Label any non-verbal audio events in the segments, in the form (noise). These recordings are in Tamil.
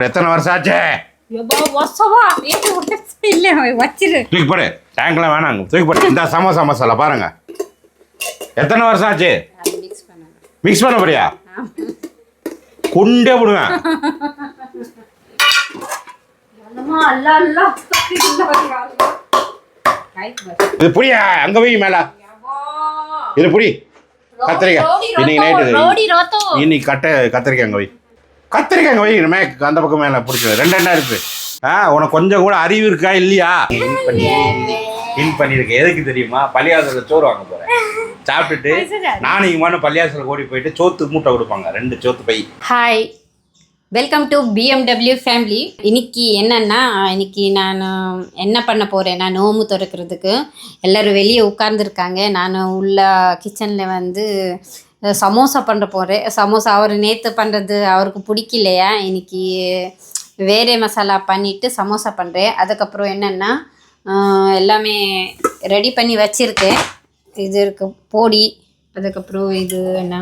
எத்தனை வருஷம் ஆச்சு இல்லை வச்சிரு தூக்கி போடு டேங்க்லாம் வேணாங்க தூக்கி போடு இந்த சமோசா மசாலா பாருங்க எத்தனை வருஷம் ஆச்சு மிக்ஸ் பண்ண போறியா குண்டே விடுவேன் இது புரியா அங்க போய் மேல இது புடி கத்திரிக்காய் இன்னைக்கு நைட்டு இன்னைக்கு கட்டை கத்திரிக்காய் அங்க வை கத்திரிக்காய் அங்க வை மேக் அந்த பக்கம் மேல பிடிச்சி ரெண்டு ரெண்டா இருக்கு. ஆ உனக்கு கொஞ்சம் கூட அறிவு இருக்கா இல்லையா? இன் பண்ணி இன் பண்ணியிருக்கேன். எதுக்கு தெரியுமா? பள்ளியாசல சோறு வாங்க போறேன். சாப்பிட்டுட்டு நானும் இவனும் பள்ளியாசல ஓடி போயிட்டு சோத்து மூட்டை கொடுப்பாங்க. ரெண்டு சோத்து by. Hi welcome to BMW family இன்னைக்கு என்னன்னா இன்னைக்கு நான் என்ன பண்ண போகிறேன் நான் நோம்பு திறக்கிறதுக்கு எல்லோரும் வெளியே உட்கார்ந்துருக்காங்க. நான் உள்ள கிச்சனில் வந்து சமோசா பண்ணுற போகிறேன் சமோசா அவர் நேற்று பண்ணுறது அவருக்கு பிடிக்கலையா? இன்னைக்கு வேறே மசாலா பண்ணிவிட்டு சமோசா பண்ணுறேன் அதுக்கப்புறம் என்னென்னா எல்லாமே ரெடி பண்ணி வச்சுருக்கேன். இது இருக்கு பொடி. அதுக்கப்புறம் இது என்ன?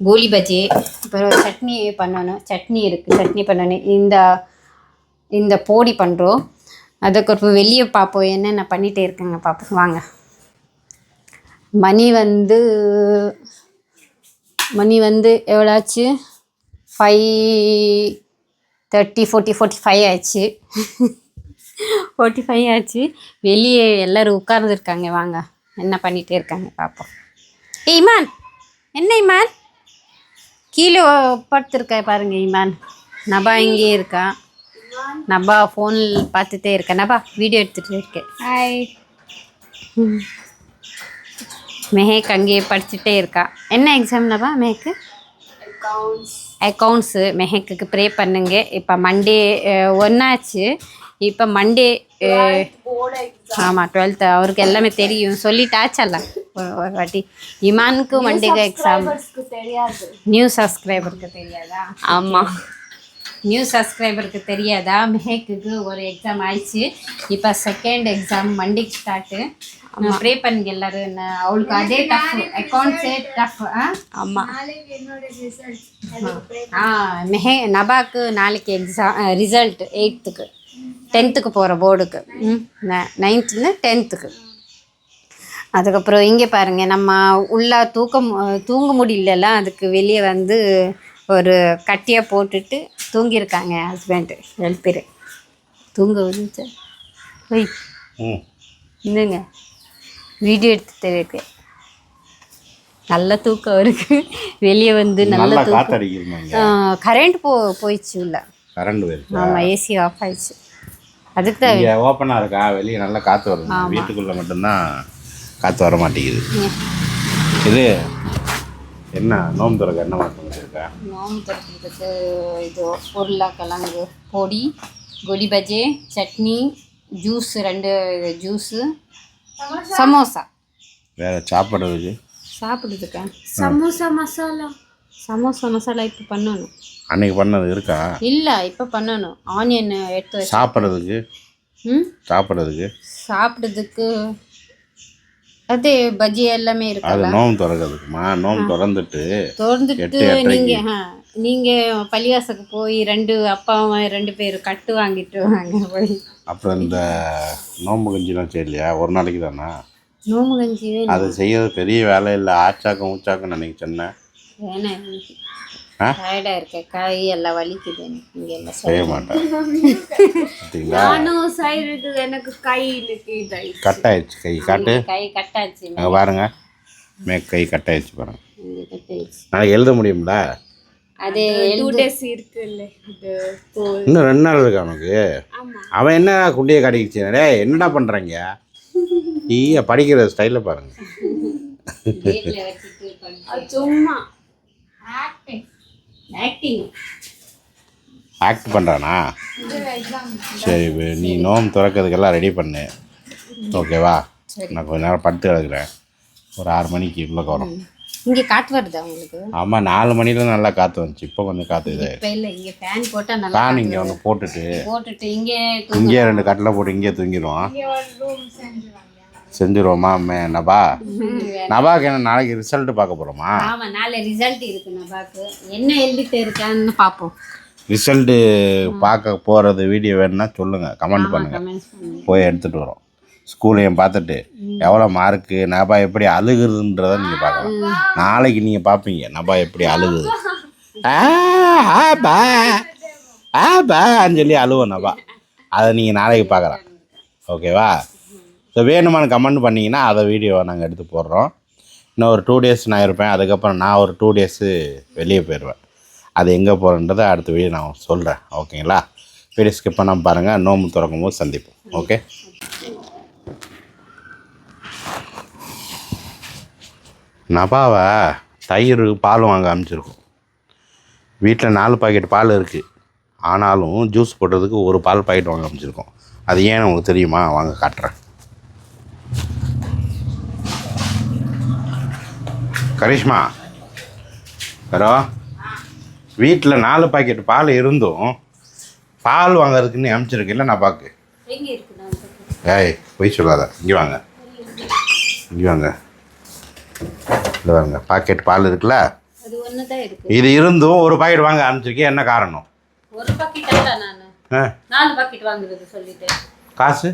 கோலி பஜ்ஜி. அப்புறம் சட்னி பண்ணணும். சட்னி இருக்குது சட்னி பண்ணணும். இந்த இந்த பொடி பண்ணுறோம் அதுக்கப்புறம் வெளியே பார்ப்போம் என்னென்ன பண்ணிகிட்டே இருக்கேங்க பார்ப்போம் வாங்க. மணி வந்து மணி வந்து எவ்வளோச்சு? Five thirty forty forty five ஆச்சு. ஃபோர்ட்டி ஃபைவ் ஆச்சு. வெளியே எல்லோரும் உட்கார்ந்துருக்காங்க. வாங்க என்ன பண்ணிகிட்டே இருக்காங்க பார்ப்போம் ஏய் இமான்! என்ன இமான்? கீழே படுத்திருக்க பாருங்க இமான். நபா இங்கே இருக்கா? நபா ஃபோன் பார்த்துட்டே இருக்கா. நபா வீடியோ எடுத்துகிட்டு இருக்கேன் ஹாய் மெஹேக் அங்கேயே படிச்சுட்டே இருக்கா. என்ன எக்ஸாம் நபா மெஹேக்கு அக்கௌண்ட்ஸ் மெஹேக்குக்கு ப்ரே பண்ணுங்க. இப்போ மண்டே ஒன்றாச்சு இப்போ மண்டே ஆமாம் டுவெல்த்து அவருக்கு எல்லாமே தெரியும். சொல்லிட்டாச்சல்ல ஒரு ஒரு வாட்டி. இமானுக்கு மண்டேக்கு எக்ஸாம் நியூ சப்ஸ்கிரைபருக்கு தெரியாதா. ஆமாம் நியூ சப்ஸ்கிரைபருக்கு தெரியாதா? மெஹேக்குக்கு ஒரு எக்ஸாம் ஆயிடுச்சு. இப்போ செகண்ட் எக்ஸாம் மண்டேக்கு ஸ்டார்ட்டு ப்ரே பண்ணுங்க எல்லாரும் என்ன அவளுக்கு அதே டஃப் அக்கௌண்ட்ஸே டஃப் ஆ? ஆமாம் ஆ. மெஹே நபாக்கு நாளைக்கு எக்ஸாம் ரிசல்ட் எயித்துக்கு டென்த்துக்கு போகிற போர்டுக்கு ம் நைன்த்துலேருந்து டென்த்துக்கு அதுக்கப்புறம் இங்கே பாருங்க நம்ம உள்ள தூக்கம் தூங்க முடியலல்ல அதுக்கு வெளியே வந்து ஒரு கட்டியை போட்டுட்டு தூங்கியிருக்காங்க ஹஸ்பண்டு ஏழு பேர். தூங்க வந்துச்சு ஒய் ம். இன்னுங்க வீடியோ எடுத்துட்டு இருக்கேன் நல்ல தூக்கம் இருக்கு. வெளியே வந்து நல்ல தூக்கம். கரண்ட் போ போயிடுச்சு உள்ள. கரண்ட் போயிருச்சு ஆமாம் ஏசி ஆஃப் ஆயிடுச்சு. அதுக்கு தான் ஓப்பனாக இருக்கா? வெளியே நல்லா காற்று வருது. வீட்டுக்குள்ளே மட்டும்தான் காற்று வர மாட்டேங்குது. இது என்ன நோம்பு திறக்க என்ன மாற்றம் வச்சுருக்கா நோம்பு திறக்கிறதுக்கு இது உருளைக்கிழங்கு பொடி கொடி பஜ்ஜி சட்னி ஜூஸ் ரெண்டு ஜூஸு சமோசா? வேறு சாப்பிட்றதுக்கு சாப்பிடுறதுக்கா சமோசா மசாலா. சமோசா மசாலா இப்போ பண்ணணும். அன்னைக்கு பண்ணது இருக்கா? இல்லை இப்போ பண்ணணும். ஆனியன் எடுத்து சாப்பிட்றதுக்கு? ம்? சாப்பிட்றதுக்கு? சாப்பிட்றதுக்கு அது பஜ்ஜி எல்லாமே அது இருக்குல்ல நோம்பு திறக்கிறதுக்குமா நோம்பு திறந்துட்டு திறந்துட்டு. நீங்க நீங்க பள்ளிவாசலுக்கு போய் ரெண்டு அப்பா அம்மா ரெண்டு பேர் கட்டு வாங்கிட்டு வாங்க போய். அப்புறம் இந்த நோம்பு கஞ்சிலாம் செய்யலையா? ஒரு நாளைக்கு தானா? நோம்பு கஞ்சி. அது செய்யறது பெரிய வேலை இல்லை. ஆச்சாக்கம் ஊச்சாக்கம் நினைக்க சொன்னேன் வேணாம். எனக்கு ஆ? டயர்டா இருக்க கை எல்லாம் வலிக்குது எனக்கு. இங்க எல்லாம் செய்ய மாட்டேன். (laughs) பார்த்தீங்களா? நானும் செய்யறது எனக்கு கை கை காட்டு. கை பாருங்க. மே கை கட்டாயிடுச்சு பாருங்க. நாளைக்கு எழுத முடியும்ல? அது டூ டேஸ் இருக்குல்ல இது போல் இன்னும் ரெண்டு நாள் இருக்கு அவனுக்கு அவன் என்ன குண்டியை கடிக்கிச்சு? டேய் என்னடா பண்ணுறாங்க ஈய படிக்கிற ஸ்டைலில் பாருங்க. வீட்ல வச்சுட்டு பண்ணு. அது சும்மா. ஆக்டிங் ஆக்ட் பண்ணுறானா சரி நீ நோம் திறக்கிறதுக்கெல்லாம் ரெடி பண்ணு. ஓகேவா நான் கொஞ்ச நேரம் படுத்து கிடக்குறேன். ஒரு ஆறு மணிக்கு உள்ள வரும் இங்க காத்து வருதா உங்களுக்கு? ஆமாம் நாலு மணில நல்லா காற்று வந்துச்சு. இப்போ கொஞ்சம் காற்று இதாயிடுச்சு. இப்ப இல்ல இங்க ஃபேன் போட்டா நல்லா ஃபேன் இங்கே ஒன்று போட்டுட்டு போட்டுட்டு இங்கே இங்கேயே ரெண்டு கட்டில் போட்டு இங்கேயே தூங்கிடுவோம். செஞ்சுருவோமா நபா? நபாக்கு என்ன நாளைக்கு ரிசல்ட் பார்க்க போகிறோமா ஆமா நாளை ரிசல்ட் இருக்கு நபாக்கு. என்ன எழுதிட்டு இருக்கான்னு பார்ப்போம் ரிசல்ட்டு பார்க்க போகிறது வீடியோ வேணும்னா சொல்லுங்கள் கமெண்ட் பண்ணுங்கள் போய் எடுத்துகிட்டு வரோம். ஸ்கூலையும் பார்த்துட்டு எவ்வளோ மார்க்கு நபா எப்படி அழுகுதுன்றத நீங்கள் பார்க்கலாம் நாளைக்கு நீங்கள் பார்ப்பீங்க நபா எப்படி அழுகுது. ஆ பா ஆ சொல்லி அழுவோம் நபா. அதை நீங்கள் நாளைக்கு பார்க்கலாம். ஓகேவா? ஸோ வேணுமான்னு கமெண்ட் பண்ணிங்கன்னா அதை வீடியோவை நாங்கள் எடுத்து போடுறோம். இன்னும் ஒரு டூ டேஸ் நான் இருப்பேன். அதுக்கப்புறம் நான் ஒரு டூ டேஸு வெளியே போயிடுவேன். அது எங்கே போகிறேன்றதை அடுத்த வீடியோ நான் சொல்கிறேன் ஓகேங்களா? வீடியோ ஸ்கிப் பண்ணாமல் பாருங்கள் நோம்பு திறக்கும் போது சந்திப்போம். ஓகே நபாவை தயிர் பால் வாங்க அமைச்சிருக்கோம். வீட்டில் நாலு பாக்கெட் பால் இருக்குது ஆனாலும் ஜூஸ் போடுறதுக்கு ஒரு பால் பாக்கெட் வாங்க அமைச்சிருக்கோம். அது ஏன்னு உங்களுக்கு தெரியுமா? வாங்க காட்டுறேன். கரிஷ்மா. ஹலோ. வீட்டில் நாலு பாக்கெட் பால் இருந்தும் பால் வாங்குறதுக்குன்னு நான் எங்க இருக்கு? நான் ஏய் பொய் சொல்லாத. இங்கே வாங்க. இங்கே வாங்க. இல்லை வாங்க பாக்கெட் பால் இருக்குல்ல? இது இருந்தும் ஒரு பாக்கெட் வாங்க அனுப்பிச்சிருக்கேன் என்ன காரணம்? ஒரு பாக்கெட் அல்ல நான். ஆ. நாலு பாக்கெட் வாங்குறது சொல்லிட்டேன். காசு?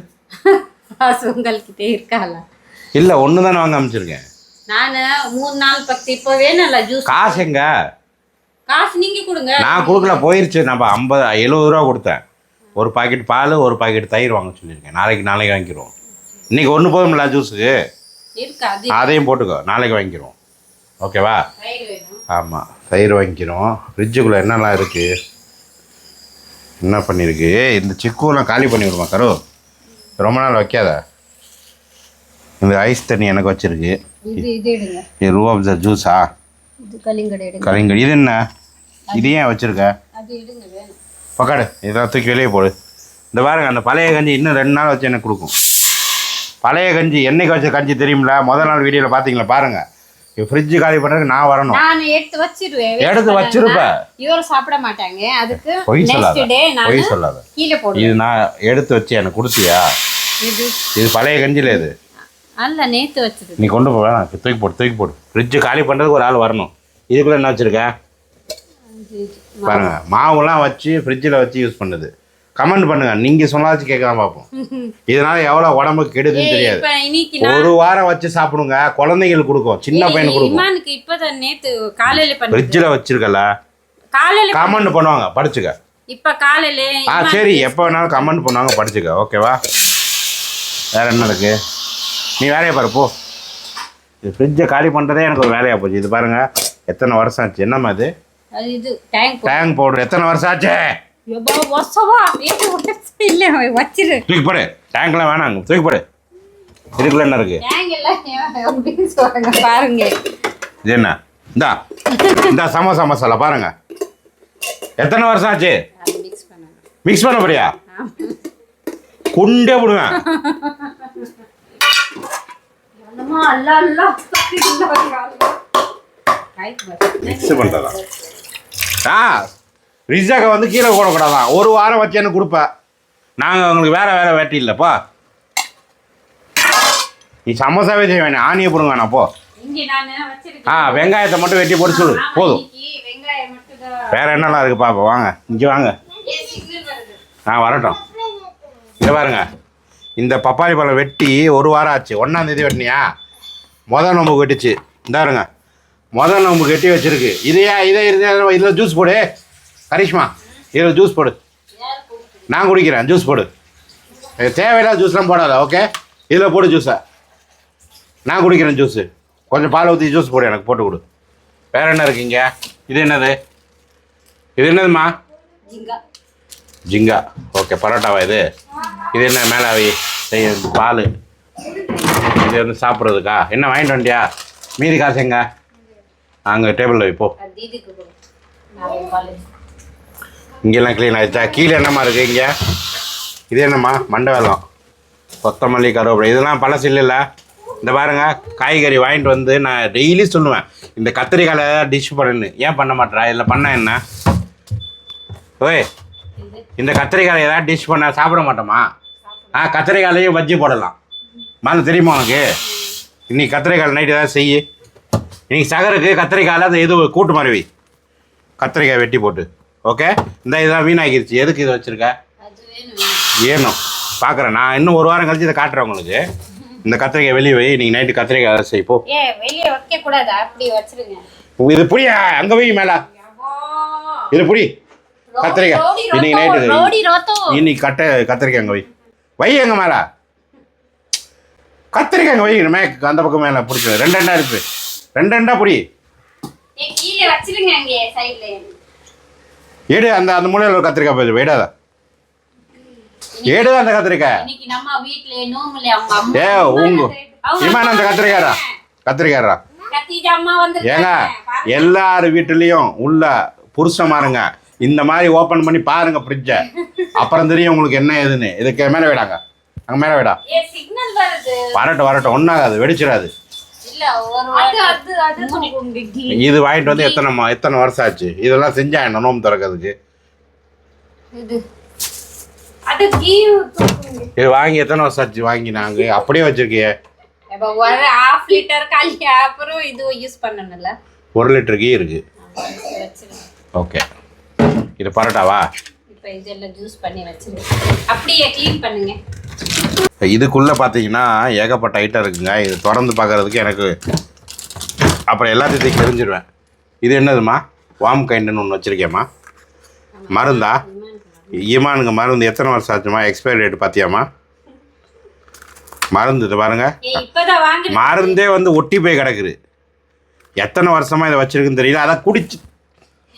காசு உங்கள்கிட்ட இருக்கால. இல்லை ஒன்று தானே வாங்க அனுப்பிச்சிருக்கேன் நான் மூணு நாலு பாக்கெட் இப்போ வேணும்ல ஜூஸ் காசு எங்க? காசு நீங்க கொடுங்க. நான் கொடுக்கல போயிருச்சு. நம்ம ஐம்பது எழுபது ரூபா கொடுத்தேன். ஒரு பாக்கெட் பால் ஒரு பாக்கெட் தயிர் வாங்க சொல்லியிருக்கேன். நாளைக்கு நாளைக்கு வாங்கிக்கிறோம் இன்னைக்கு ஒன்று போதும்ல ஜூஸுக்கு அதையும் போட்டுக்கோ. நாளைக்கு வாங்கிக்கிறோம். ஓகேவா? ஆமாம் தயிர் வாங்கிக்கிறோம். ஃப்ரிட்ஜுக்குள்ளே என்னெல்லாம் இருக்குது என்ன பண்ணியிருக்கு இந்த சிக்குவெல்லாம் காலி பண்ணி விடுமா கரு? ரொம்ப நாள் வைக்காத. இந்த ஐஸ் தண்ணி எனக்கு வச்சிருக்கு. இது இது ரூபாப்சா ஜூஸா? கலிங்கடை இது என்ன? இது ஏன் வச்சுருக்க? பக்காடு இதெல்லாம் தூக்கி வெளியே போடு. இந்த பாருங்க அந்த பழைய கஞ்சி இன்னும் ரெண்டு நாள் வச்சு எனக்கு கொடுக்கும். பழைய கஞ்சி என்னைக்கு வச்ச கஞ்சி தெரியுமில? முதல் நாள் வீடியோவில் பார்த்தீங்களா பாருங்கள் ஃப்ரிட்ஜு காலி பண்ணுறதுக்கு நான் வரணும். நான் எடுத்து வச்சிருவேன். எடுத்து வச்சிருப்ப. இவரும் சாப்பிட மாட்டாங்க. அதுக்கு பொய் நெக்ஸ்ட் சொல்லாத. டே நான் பொய் சொல்லாத. கீழே போடுவேன். இது நான் எடுத்து வச்சு எனக்கு கொடுத்தியா? இது. இது பழைய கஞ்சியில் இது. அல்ல நேத்து வச்சது நீ கொண்டு போவேன் தூக்கி போடு தூக்கி போடு. ஃப்ரிட்ஜு காலி பண்ணுறதுக்கு ஒரு ஆள் வரணும். இதுக்குள்ளே என்ன வச்சுருக்க? இது, இது. பாருங்க. மாவுலாம் வச்சு ஃப்ரிட்ஜில் வச்சு யூஸ் பண்ணுது. கமெண்ட் பண்ணுங்க. நீங்கள் சொன்னாச்சும் கேட்கலாம் பார்ப்போம். (laughs) இதனால எவ்வளோ உடம்புக்கு கெடுதுன்னு தெரியாது. ஒரு வாரம் வச்சு சாப்பிடுங்க. குழந்தைங்களுக்கு கொடுக்கும். சின்ன பையனுக்கு கொடுக்கும். இப்பதான் நேத்து காலையில ஃப்ரிட்ஜில் வச்சிருக்கல. காலையில கமெண்ட் பண்ணுவாங்க. படிச்சுக்க. இப்ப காலையில ஆ சரி. எப்போ வேணாலும் கமெண்ட் பண்ணுவாங்க. படிச்சுக்க. ஓகேவா வேற என்ன இருக்கு? நீ வேலையை பாரு போ. இது ஃப்ரிட்ஜை காலி பண்ணுறதே எனக்கு ஒரு வேலையாக போச்சு. இது பாருங்க. எத்தனை வருஷம் ஆச்சு? என்னம்மா இது? டேங்க் பவுடர் எத்தனை வருஷம் ஆச்சு? எவ்வளோ இல்ல வச்சிரு. தூக்கி போடு. டேங்க்லாம் வேணாங்க தூக்கி போடு. இதுக்குள்ள என்ன இருக்கு? டேங்க் பாருங்க. இது என்ன? இந்தா. இந்த சமோசா மசாலா. பாருங்க. எத்தனை வருஷம் ஆச்சு? மிக்ஸ் பண்ண போறியா? குண்டே விடுவேன். மிக்ஸ் பண்ணுறதா ஆ ரிஜாக்கை வந்து கீழே போடக்கூடாதான். ஒரு வாரம் வச்சு எனக்கு கொடுப்பேன் நாங்கள் உங்களுக்கு வேற வேற வேட்டி இல்லைப்பா நீ சமோசாவே செய்ய வேணாம். ஆணியை போடுங்க வேணாம் போ. ஆ வெங்காயத்தை மட்டும் வெட்டி போட்டு சொல்லு போதும். வேற என்னலாம் இருக்கு பாப்பா? வாங்க. இங்கே வாங்க. நான் வரட்டும். இங்கே பாருங்க. இந்த பப்பாளி பழம் வெட்டி ஒரு வாரம் ஆச்சு. ஒன்றாம் தேதி வெட்டினியா? முதல் நோம்பு வெட்டுச்சு இந்த பாருங்க முதல் நோம்பு கட்டி வச்சிருக்கு. இதையா இதை இதில் ஜூஸ் போடு. கரிஷ்மா இதில் ஜூஸ் போடு. நான் குடிக்கிறேன் ஜூஸ் போடு. இது தேவையில்லாத ஜூஸ்லாம் போடாத ஓகே இதில் போடு ஜூஸை நான் குடிக்கிறேன் ஜூஸு கொஞ்சம் பால் ஊற்றி ஜூஸ் போடு எனக்கு போட்டு கொடு. வேற என்ன இருக்குங்க இது என்னது? இது என்னதுமா ஜிங்கா. ஓகே பரோட்டாவா இது? இது என்ன மேலாவி? பால். இது வந்து சாப்பிட்றதுக்கா? என்ன வாங்கிட்டு வண்டியா? மீதி காசு எங்க? அங்கே டேபிளில் வைப்போம் அது இதுக்கு கொடு. நான் காலேஜ் இங்கெல்லாம் க்ளீன் ஆகிடுச்சா கீழே என்னம்மா இருக்குது இங்கே? இது என்னம்மா? மண்டை வெள்ளம். கொத்தமல்லி கருவேப்பிலை. இதெல்லாம் பழசு இல்லைல்ல. இந்த பாருங்க காய்கறி வாங்கிட்டு வந்து நான் டெய்லி சொல்லுவேன். இந்த கத்திரிக்காயில் டிஷ் பண்ணுன்னு ஏன் பண்ண மாட்டேறா? இதில் பண்ண என்ன? ஓய் இந்த கத்திரிக்காய் ஏதாவது டிஷ் பண்ண சாப்பிட மாட்டோமா? ஆ கத்திரிக்காயிலையும் பஜ்ஜி போடலாம். மன தெரியுமா உனக்கு? இன்றைக்கி கத்திரிக்காய் நைட்டு ஏதாவது செய்யு இன்றைக்கி சகருக்கு கத்திரிக்காயில் அது எது கூட்டு மருவி. கத்திரிக்காய் வெட்டி போட்டு. ஓகே இந்த இதான் வீணாகிருச்சு. எதுக்கு இது வச்சிருக்க? வேணும். பார்க்குறேன் நான் இன்னும் ஒரு வாரம் கழிச்சு இதை காட்டுறேன் உங்களுக்கு. இந்த கத்திரிக்காய் வெளியே வை. நீங்கள் நைட்டு கத்திரிக்காய் அதை செய் போ. ஏ வெளியே வைக்க கூடாது. அப்படி வச்சிருங்க. இது புரியா அங்கே போய் மேலே. இது புடி. கத்திரிக்காய். இன்னைக்கு நைட்டு. இன்னைக்கு கட்டை கத்திரிக்காய் அங்கே வை. வை எங்க மேலே. கத்திரிக்காய் அங்கே வை. மேக்கு அந்த பக்கம் மேலே பிடிச்சது ரெண்டு ரெண்டா இருக்கு. ரெண்டு ரெண்டா பிடி. கீழே வச்சிருங்க அங்கே சைடுல ஏடு அந்த அந்த மூலையில் ஒரு கத்திரிக்காய் போய் வைடாத ஏடு அந்த கத்திரிக்காய். ஏ உங்க இமான் அந்த கத்திஜா அம்மா ஏங்க எல்லார் வீட்டுலேயும் உள்ள புருஷமாருங்க இந்த மாதிரி ஓப்பன் பண்ணி பாருங்க ஃப்ரிட்ஜை அப்புறம் தெரியும் உங்களுக்கு என்ன ஏதுன்னு. இதுக்கு மேலே விடாங்க. அங்கே மேலே விடா. வரட்டும் வரட்டும். ஒன்றாகாது வெடிச்சிடாது. இது வாங்கிட்டு வந்து எத்தனை மா- எத்தனை வருஷம் ஆச்சு? இதெல்லாம் செஞ்சா என்ன நோம்பு திறக்கிறதுக்கு. இது. வாங்கி எத்தனை வருஷம் ஆச்சு வாங்கி நாங்கள் அப்படியே வச்சிருக்கியே. ஒரு ஹாஃப் லிட்டர் காலி அப்புறம் இது யூஸ் பண்ணணும்ல. ஒரு லிட்டர் கீ இருக்கு. ஓகே இது பரோட்டாவா? இப்ப இதெல்லாம் ஜூஸ் பண்ணி வச்சிருங்க அப்படியே க்ளீன் பண்ணுங்க. இதுக்குள்ளே பார்த்தீங்கன்னா ஏகப்பட்ட ஐட்டம் இருக்குங்க. இது திறந்து பார்க்கறதுக்கு எனக்கு அப்புறம் எல்லாத்தையும் தெரிஞ்சிருவேன். இது என்னதுமா? வாம் கைண்டுன்னு ஒன்று வச்சுருக்கேம்மா மருந்தா? ஈமானுங்க மருந்து எத்தனை வருஷம் ஆச்சுமா? எக்ஸ்பைரி டேட் பார்த்தியாம்மா மருந்து இது பாருங்க. மருந்தே வந்து ஒட்டி போய் கிடக்குது. எத்தனை வருஷமா இதை வச்சிருக்குன்னு தெரியல. அதான் குடிச்சு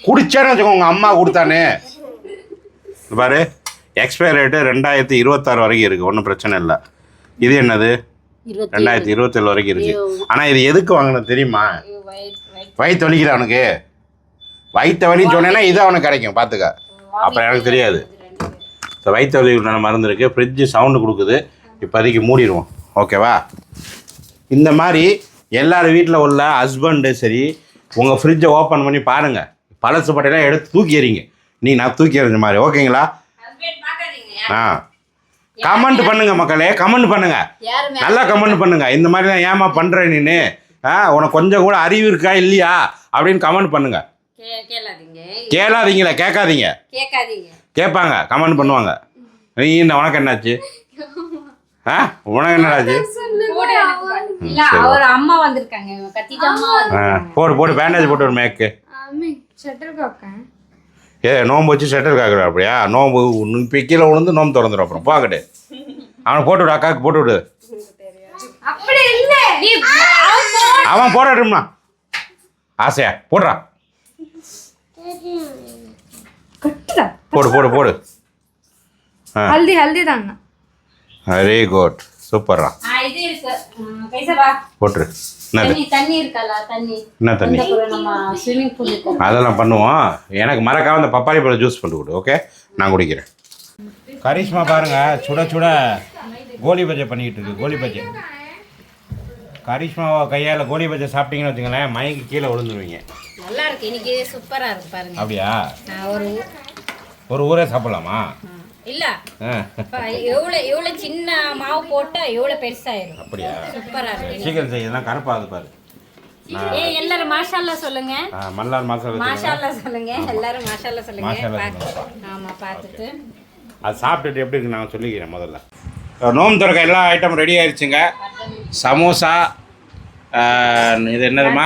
குடிச்சேன்னு வச்சுக்கோ உங்கள் அம்மா கொடுத்தானே. பாரு. எக்ஸ்பைரி டேட்டு ரெண்டாயிரத்தி இருபத்தாறு வரைக்கும் இருக்குது ஒன்றும் பிரச்சனை இல்லை. இது என்னது? ரெண்டாயிரத்தி இருபத்தேழு வரைக்கும் இருக்குது ஆனால் இது எதுக்கு வாங்கினது தெரியுமா? வயிறு- வயிறு- வயிற்று வலிக்குது அவனுக்கு. வயிற்று வலின்னு சொன்னேன்னா இது அவனுக்கு கிடைக்கும். பார்த்துக்க அப்புறம் எனக்கு தெரியாது. ஸோ வயிற்று வலிக்கான மருந்து இருக்குது ஃப்ரிட்ஜு சவுண்டு கொடுக்குது. இப்போதைக்கு மூடிடுவோம். ஓகேவா? இந்த மாதிரி எல்லார் வீட்டில் உள்ள ஹஸ்பண்டு சரி உங்கள் ஃப்ரிட்ஜை ஓப்பன் பண்ணி பாருங்கள் பழசு பட்டையெல்லாம் எடுத்து தூக்கி எறிங்க. நீ நான் தூக்கி எறிஞ்ச மாதிரி. ஓகேங்களா? ஆ. கமெண்ட் பண்ணுங்க மக்களே கமெண்ட் பண்ணுங்க. யாருமே நல்லா கமெண்ட் பண்ணுங்க. இந்த மாதிரிலாம் ஏமா பண்ற நீனு? ஆ உனக்கு கொஞ்சம் கூட அறிவு இருக்கா இல்லையா? அப்படின்னு கமெண்ட் பண்ணுங்க. கேளாதீங்களே கேட்காதீங்க. கேட்காதீங்க. கேட்பாங்க கமெண்ட் பண்ணுவாங்க. நீ இந்த உனக்கு என்னாச்சு? ஆ உனக்கு என்னடாச்சு போடு எனக்கு பாரு. இல்ல அவர் அம்மா வந்திருக்காங்க கத்திஜா அம்மா ஆ, வந்திருக்காங்க. போடு போடு பேண்டேஜ் போட்டு ஒரு மேக்கு ஏ நோம்பு வச்சு ஷட்டர் காக்குற அப்படியா? நோம்பு இப்போ கீழே விழுந்து நோம்பு திறந்துடும் அப்புறம். போகட்டு அவனை போட்டு விடு அக்காவுக்கு போட்டு விடு. அவன் போடட்டும்னா ஆசையா? போடுறா. போடு போடு போடு. ஹல்தி ஹல்தி தாங்க வெரி குட் சூப்பர்ரா. இது இருக்கு. ம், கைசவா போட்டுரு. என்னது? தண்ணி தண்ணி இருக்கல தண்ணி. என்ன தண்ணி? அதெல்லாம் பண்ணுவோம். எனக்கு மறக்காம இந்த பப்பாளி பழம் ஜூஸ் பண்ணி கொடு ஓகே நான் குடிக்கிறேன். கரிஷ்மா பாருங்க சுட சுட கோலி பஜ்ஜை பண்ணிக்கிட்டு இருக்கு கோலி பஜ்ஜை. கரிஷ்மா கையால் கோலி பஜ்ஜை சாப்பிட்டீங்கன்னு வச்சுங்களேன் மயங்கி கீழே விழுந்துருவீங்க. நல்லா இருக்கு இன்னைக்கு சூப்பரா இருக்கு பாருங்க. அப்படியா? ஒரு ஒரு ஊரே சாப்பிடலாமா? இல்ல. எவ்வளவு எவ்வளவு சின்ன மாவு போட்டா எவ்வளவு பெருசாயிரும். அப்படியா? சூப்பரா இருக்கு. சீக்கிரம் செய்ய இதெல்லாம் கருப்பாகுது பாரு. ஏ எல்லாரும் மாஷால்லா சொல்லுங்க. மல்லார் மாசம் மாஷால்லா சொல்லுங்க. எல்லாரும் மாஷால்லா சொல்லுங்க. மாஷால்லா ஆமா பார்த்துட்டு அது சாப்பிட்டுட்டு எப்படி இருக்கு? நான் சொல்லிக்கிறேன் முதல்ல. நோம்பு திறக்க எல்லா ஐட்டம் ரெடி ஆயிடுச்சுங்க சமோசா இது என்னதுமா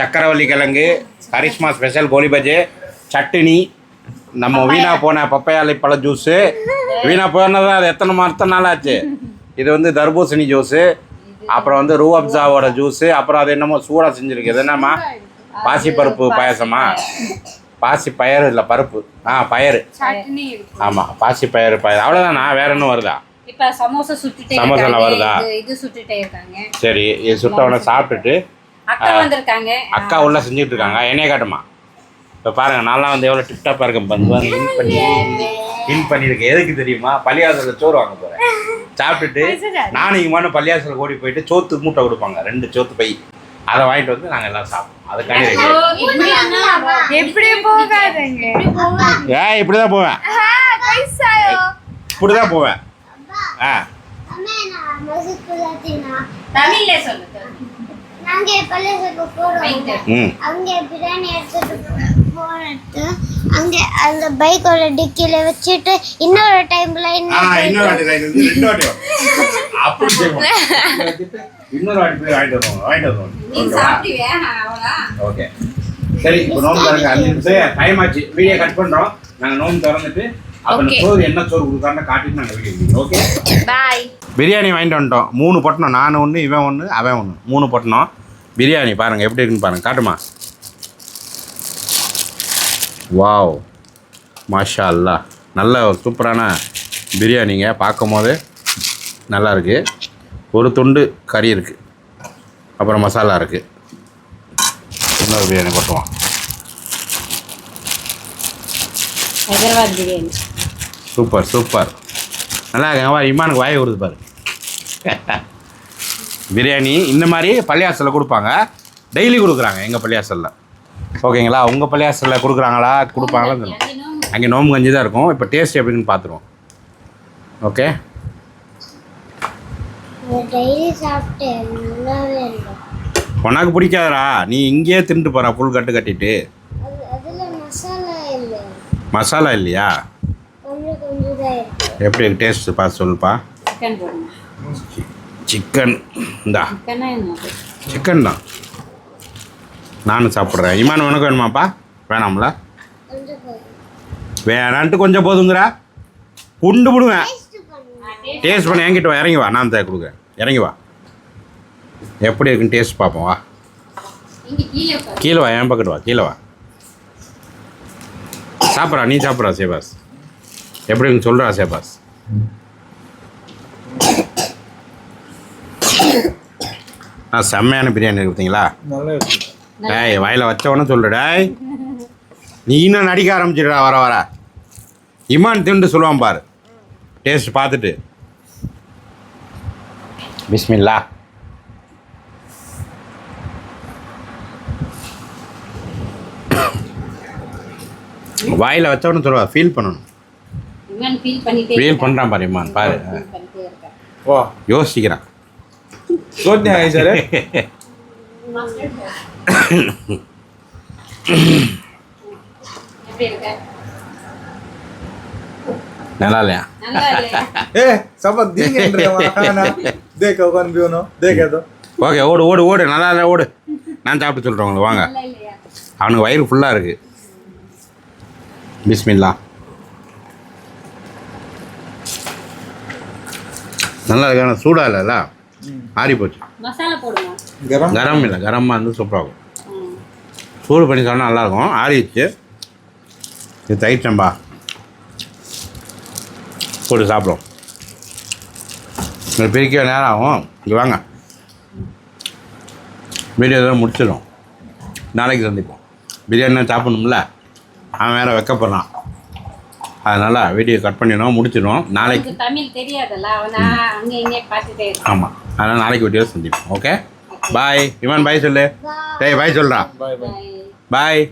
சக்கரவள்ளி கிழங்கு கரிஷ்மா ஸ்பெஷல் கோலி பஜ்ஜி சட்டினி நம்ம வீணா போன பப்பையாலை பழ ஜூஸு வீணா போனது அது எத்தனை மரத்த நாள் ஆச்சு? இது வந்து தர்பூசணி ஜூஸு அப்புறம் வந்து ரூ அப்சாவோட ஜூஸு அப்புறம் அது என்னமோ சூடாக செஞ்சுருக்கு. இது என்னம்மா? பாசிப்பருப்பு பாயசமா? பாசி பயறு இல்லை பருப்பு. ஆ பயறு. ஆமாம் பாசி பயறு பயறு. அவ்வளோதானா வேற என்ன வருதா? இப்ப சமோசா சுட்டுட்டே சமோசாலாம் இருக்காங்க. வருதா? இது- இது சுட்டுட்டே இருக்காங்க. சரி இது சுட்டவனை சாப்பிட்டுட்டு அக்கா வந்திருக்காங்க. அக்கா உள்ள செஞ்சுட்டு இருக்காங்க. என்னைய காட்டுமா? இப்போ பாருங்க நான்லாம் வந்து எவ்வளோ டிப்டாப்பாக இருக்கேன் வந்து இன் பண்ணி இன் பண்ணியிருக்கேன் எதுக்கு தெரியுமா? பள்ளியாசலில் சோறு வாங்க போகிறேன் சாப்பிட்டுட்டு நானும் இங்கே பள்ளியாசல் ஓடி போயிட்டு சோத்து மூட்டை கொடுப்பாங்க. ரெண்டு சோத்து பை. அதை வாங்கிட்டு வந்து நாங்கள் எல்லாம் சாப்பிடுவோம். அதுக்காண்டி ரெடி இப்படியானா எப்படி போகாதீங்க. ஏன் இப்படி தான் போவேன். இப்படி தான் போவேன். ஆ. தமிழ்ல சொல்லு. நாங்க பள்ளிகளுக்கு போறோம். ரைட்டு ம். அவங்க பிரியாணி எடுத்துட்டு போனது அங்க அந்த பைக்கோட டிக்கில வச்சுட்டு இன்னொரு டைம்ல ஆ இன்னொரு இன்னொரு வாட்டி போய் வாங்கிட்டு வருவோம் வாங்கிட்டு வருவோம். ஓகே. சரி இப்போ நோம்பு திறக்க அஞ்சு நிமிஷம் டைம் ஆச்சு. வீடியோ கட் பண்றோம். நாங்க நோம்பு திறந்துட்டு அப்புறம் Okay. சோறு என்ன சோறு கொடுக்காருன்னு காட்டிட்டு நாங்க வீடியோ ஓகே பாய் பிரியாணி வாங்கிட்டு வந்துட்டோம். மூணு பொட்டணம். நான் ஒன்று இவன் ஒன்று அவன் ஒன்று மூணு பொட்டணம். பிரியாணி பாருங்கள் எப்படி இருக்குன்னு பாருங்கள் காட்டுமா? வாவ் மாஷா அல்லா நல்ல ஒரு சூப்பரான பிரியாணிங்க. பார்க்கும் போது நல்லா இருக்கு. ஒரு துண்டு கறி இருக்குது அப்புறம் மசாலா இருக்குது இன்னொரு பிரியாணி கொட்டுவோம் ஹைதராபாத் பிரியாணி. சூப்பர் சூப்பர் நல்லா இருக்குங்க இமானுக்கு வாய் வருது பாரு. பிரியாணி இந்த மாதிரி பள்ளியாசலில் கொடுப்பாங்க. டெய்லி கொடுக்குறாங்க எங்கள் பள்ளியாசலில். ஓகேங்களா? உங்கள் பள்ளியாசலில் கொடுக்குறாங்களா? கொடுப்பாங்களா? தெரியல. அங்கே நோம்பு கஞ்சி தான் இருக்கும். இப்போ டேஸ்ட் எப்படின்னு பார்த்துருவோம். ஓகே? உனக்கு பிடிக்காதடா. நீ இங்கேயே தின்ட்டு போகிற புல் கட்டு கட்டிட்டு. மசாலா இல்லையா கொஞ்சம் கொஞ்சம் தான் இருக்கு எப்படி இருக்கு டேஸ்ட் பார்த்து சொல்லுப்பா. சிக்கன் இந்தா. சிக்கனா தான். நானும் சாப்பிட்றேன். இமான் உனக்கு வேணுமாப்பா? வேணாம்ல? வேணான்ட்டு கொஞ்சம் போதுங்கிறா? குண்டு விடுவேன் டேஸ்ட் பண்ணி என்கிட்ட வா இறங்கி வா. நான் தான் கொடுக்குறேன். இறங்கி வா. எப்படி இருக்குன்னு டேஸ்ட் பார்ப்போம் வா. கீழே வா என் பக்கத்து வா கீழே வா. சாப்பிட்றா நீ சாப்பிட்றா சேபாஸ். எப்படி இருக்குன்னு சொல்கிறா சேபாஸ் ஆ செம்மையான பிரியாணி இருக்கு பார்த்தீங்களா? டேய் வாயில் வச்சவொன்னே சொல்லு டேய். நீ இன்னும் நடிக்க ஆரம்பிச்சிடுடா வர வர. இமான் திண்டு சொல்லுவான் பாரு. டேஸ்ட் பார்த்துட்டு. பிஸ்மில்லா. வாயில் வச்சவொன்னு சொல்லுவா ஃபீல் பண்ணணும். ஃபீல் பண்ணுறான் பாருமான் பாரு ஓ யோசிக்கிறான். சோத்யா சார். நல்லா இல்லையா? ஏ சபா தேக்க உட்காந்து தேக்காதோ ஓகே ஓடு ஓடு ஓடு. நல்லா இல்லை ஓடு. நான் சாப்பிட்டு சொல்கிறேன் உங்களுக்கு வாங்க. அவனுக்கு வயிறு ஃபுல்லாக இருக்குது பிஸ்மில்லா. நல்லா இருக்கான சூடாக இல்லைல்ல ஆறி போச்சு. கரம்? இல்லை கரமாக இருந்து சூப்பராகும். சூடு பண்ணி சாப்பிட்டா நல்லாயிருக்கும். ஆறிடுச்சு. இது தயிர் சம்பா போட்டு சாப்பிடும் பிரிக்க நேரம் ஆகும். இங்கே வாங்க. வீடியோ தான் முடிச்சிடும் நாளைக்கு சந்திப்போம். பிரியாணி சாப்பிடணும்ல? அவன் வேறு வைக்கப்படுறான் அதனால் வீடியோ கட் பண்ணிடுவோம் முடிச்சிடணும் நாளைக்கு. தமிழ் தெரியாதல்ல ஆமாம் அதனால் நாளைக்கு வீடியோ சந்திப்போம் ஓகே பாய் இவன் பாய் சொல்லு. டேய் பாய் சொல்கிறான் பாய்